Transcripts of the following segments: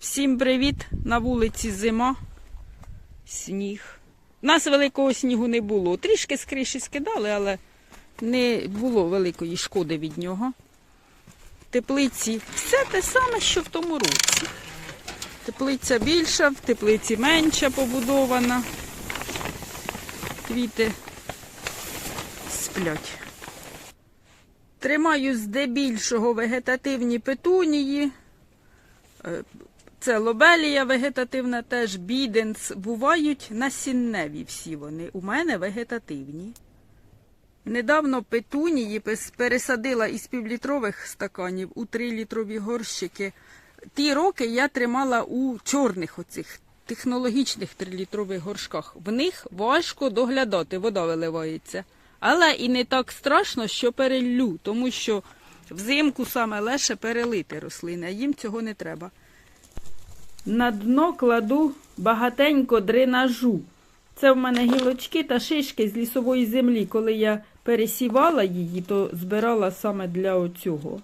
Всім привіт! На вулиці зима, сніг. У нас великого снігу не було. Трішки з криші скидали, але не було великої шкоди від нього. Теплиці все те саме, що в тому році. Теплиця більша, в теплиці менша побудована. Квіти сплять. Тримаю здебільшого вегетативні петунії. Це лобелія вегетативна, теж біденс. Бувають насінневі всі вони. У мене вегетативні. Недавно петунії пересадила із півлітрових стаканів у 3-літрові горщики. Ті роки я тримала у чорних оцих технологічних 3-літрових горшках. В них важко доглядати, вода виливається. Але і не так страшно, що переллю, тому що взимку саме легше перелити рослини, а їм цього не треба. На дно кладу багатенько дренажу. Це в мене гілочки та шишки з лісової землі. Коли я пересівала її, то збирала саме для оцього.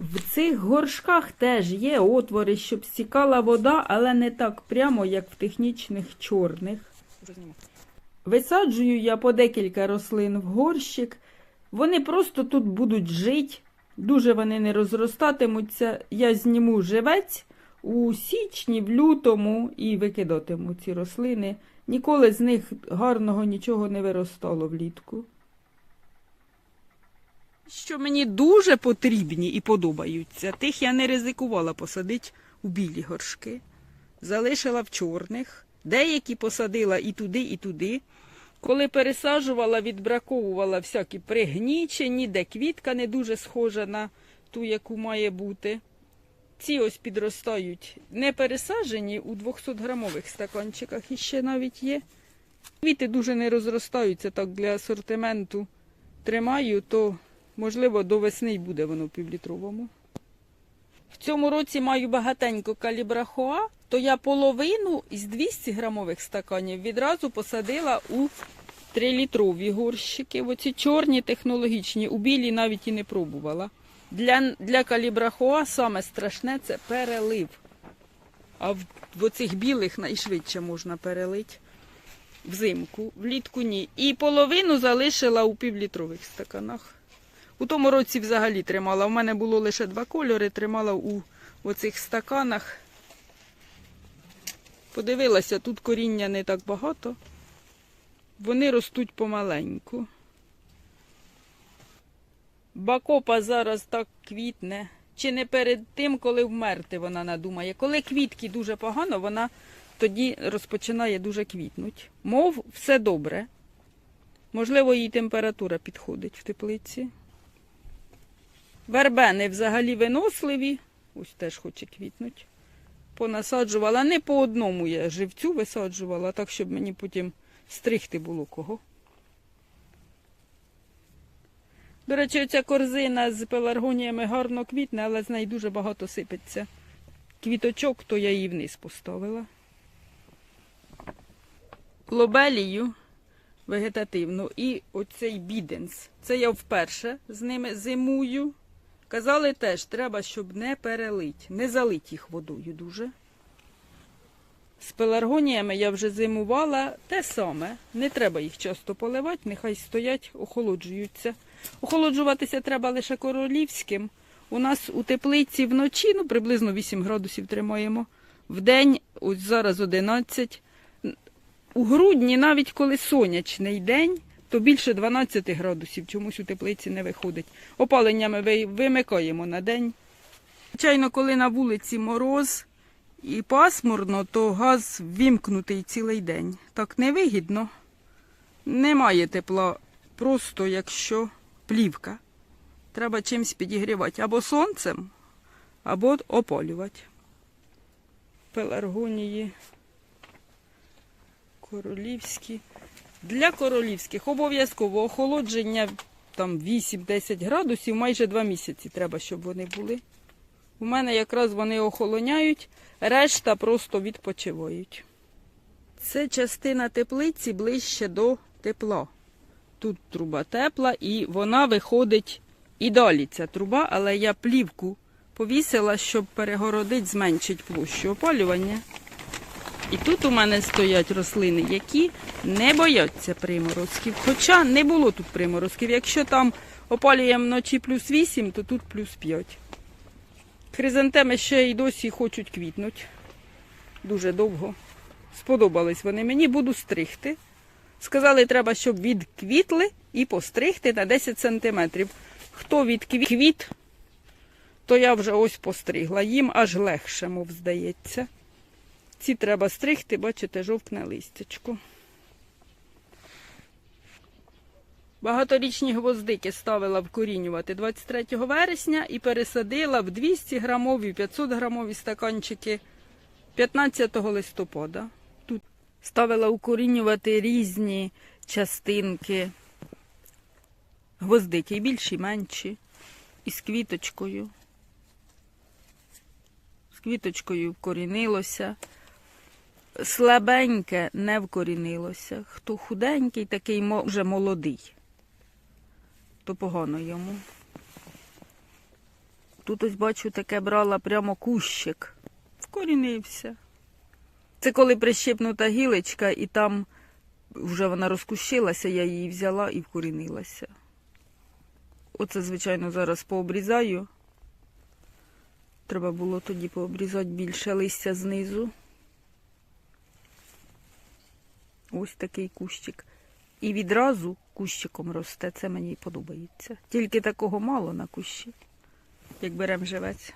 В цих горшках теж є отвори, щоб стікала вода, але не так прямо, як в технічних чорних. Висаджую я по декілька рослин в горщик. Вони просто тут будуть жити. Дуже вони не розростатимуться. Я зніму живець у січні, в лютому і викидатиму ці рослини. Ніколи з них гарного нічого не виростало влітку. Що мені дуже потрібні і подобаються, тих я не ризикувала посадити у білі горшки. Залишила в чорних, деякі посадила і туди, і туди. Коли пересаджувала, відбраковувала всякі пригнічені, де квітка не дуже схожа на ту, яку має бути. Ці ось підростають не пересаджені у 200-грамових стаканчиках іще навіть є. Квіти дуже не розростаються так для асортименту. Тримаю, то можливо до весни й буде воно півлітровому. В цьому році маю багатенько калібрахоа, то я половину із 200 грамових стаканів відразу посадила у 3-літрові горщики. Оці чорні технологічні, у білі навіть і не пробувала. Для, для калібрахоа саме страшне це перелив. А в, в оцих білих найшвидше можна перелити взимку, влітку ні. І половину залишила у півлітрових стаканах. У тому році взагалі тримала. У мене було лише два кольори, тримала у оцих стаканах. Подивилася, тут коріння не так багато. Вони ростуть помаленьку. Бакопа зараз так квітне. Чи не перед тим, коли вмерти вона надумає. Коли квітки дуже погано, вона тоді розпочинає дуже квітнуть. Мов все добре. Можливо, їй температура підходить в теплиці. Вербени взагалі виносливі, ось теж хоче квітнуть. Понасаджувала. Не по одному я живцю висаджувала, так, щоб мені потім стригти було кого. До речі, оця корзина з пеларгоніями гарно квітне, але з неї дуже багато сипеться. Квіточок, то я її вниз поставила. Лобелію вегетативну і оцей біденс. Це я вперше з ними зимую. Казали теж, треба, щоб не перелить, не залить їх водою дуже. З пеларгоніями я вже зимувала те саме. Не треба їх часто поливати, нехай стоять, охолоджуються. Охолоджуватися треба лише королівським. У нас у теплиці вночі, ну приблизно 8 градусів тримаємо. Вдень, ось зараз 11. У грудні, навіть коли сонячний день, то більше 12 градусів чомусь у теплиці не виходить. Опалення ми вимикаємо на день. Звичайно, коли на вулиці мороз і пасмурно, то газ вімкнутий цілий день. Так невигідно. Немає тепла, просто якщо плівка. Треба чимось підігрівати або сонцем, або опалювати. Пеларгонії королівські. Для королівських обов'язково охолодження там 8-10 градусів, майже 2 місяці треба, щоб вони були. У мене якраз вони охолоняють, решта просто відпочивають. Це частина теплиці ближче до тепла. Тут труба тепла і вона виходить і далі ця труба, але я плівку повісила, щоб перегородити, зменшити площу опалювання. І тут у мене стоять рослини, які не бояться приморозків. Хоча не було тут приморозків. Якщо там опалюємо вночі плюс 8, то тут плюс 5. Хризантеми ще й досі хочуть квітнути. Дуже довго. Сподобались вони мені, буду стригти. Сказали, треба, щоб відквітли і постригти на 10 сантиметрів. Хто відквіт, то я вже ось постригла. Їм аж легше, мов здається. Ці треба стригти, бачите, жовтне листячко. Багаторічні гвоздики ставила вкорінювати 23 вересня і пересадила в 200 грамові, 500 грамові стаканчики 15 листопада. Тут ставила укорінювати різні частинки гвоздики, і більші, і менші, і з квіточкою. З квіточкою вкорінилося. Слабеньке не вкорінилося. Хто худенький, такий вже молодий, то погано йому. Тут ось бачу, таке брала прямо кущик. Вкорінився. Це коли прищепнута гілочка, і там вже вона розкущилася, я її взяла і вкорінилася. Оце, звичайно, зараз пообрізаю. Треба було тоді пообрізати більше листя знизу. Ось такий кущик. І відразу кущиком росте, це мені подобається. Тільки такого мало на кущі, як берем живець.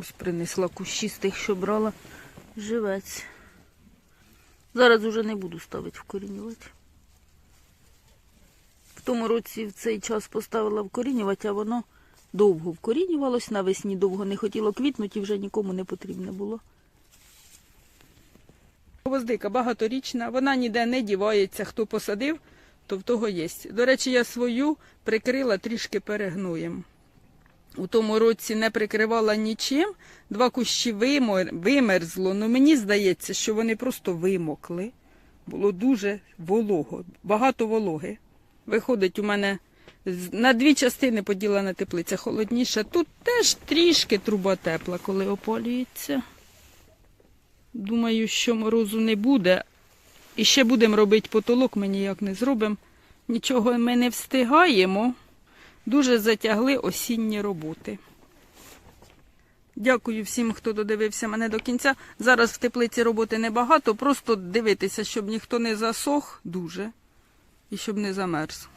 Ось принесла кущі з тих, що брала живець. Зараз уже не буду ставити вкорінювати. В тому році в цей час поставила вкорінювати, а воно довго вкорінювалось, навесні довго не хотіло квітнути і вже нікому не потрібне було. Гвоздика багаторічна, вона ніде не дівається. Хто посадив, то в того є. До речі, я свою прикрила трішки перегноєм. У тому році не прикривала нічим, два кущі вимер, вимерзло. Ну мені здається, що вони просто вимокли. Було дуже волого, багато вологи. Виходить, у мене на дві частини поділена теплиця холодніша. Тут теж трішки труба тепла, коли опалюється. Думаю, що морозу не буде. І ще будемо робити потолок, ми ніяк не зробимо. Нічого ми не встигаємо. Дуже затягли осінні роботи. Дякую всім, хто додивився мене до кінця. Зараз в теплиці роботи небагато, просто дивитися, щоб ніхто не засох дуже і щоб не замерз.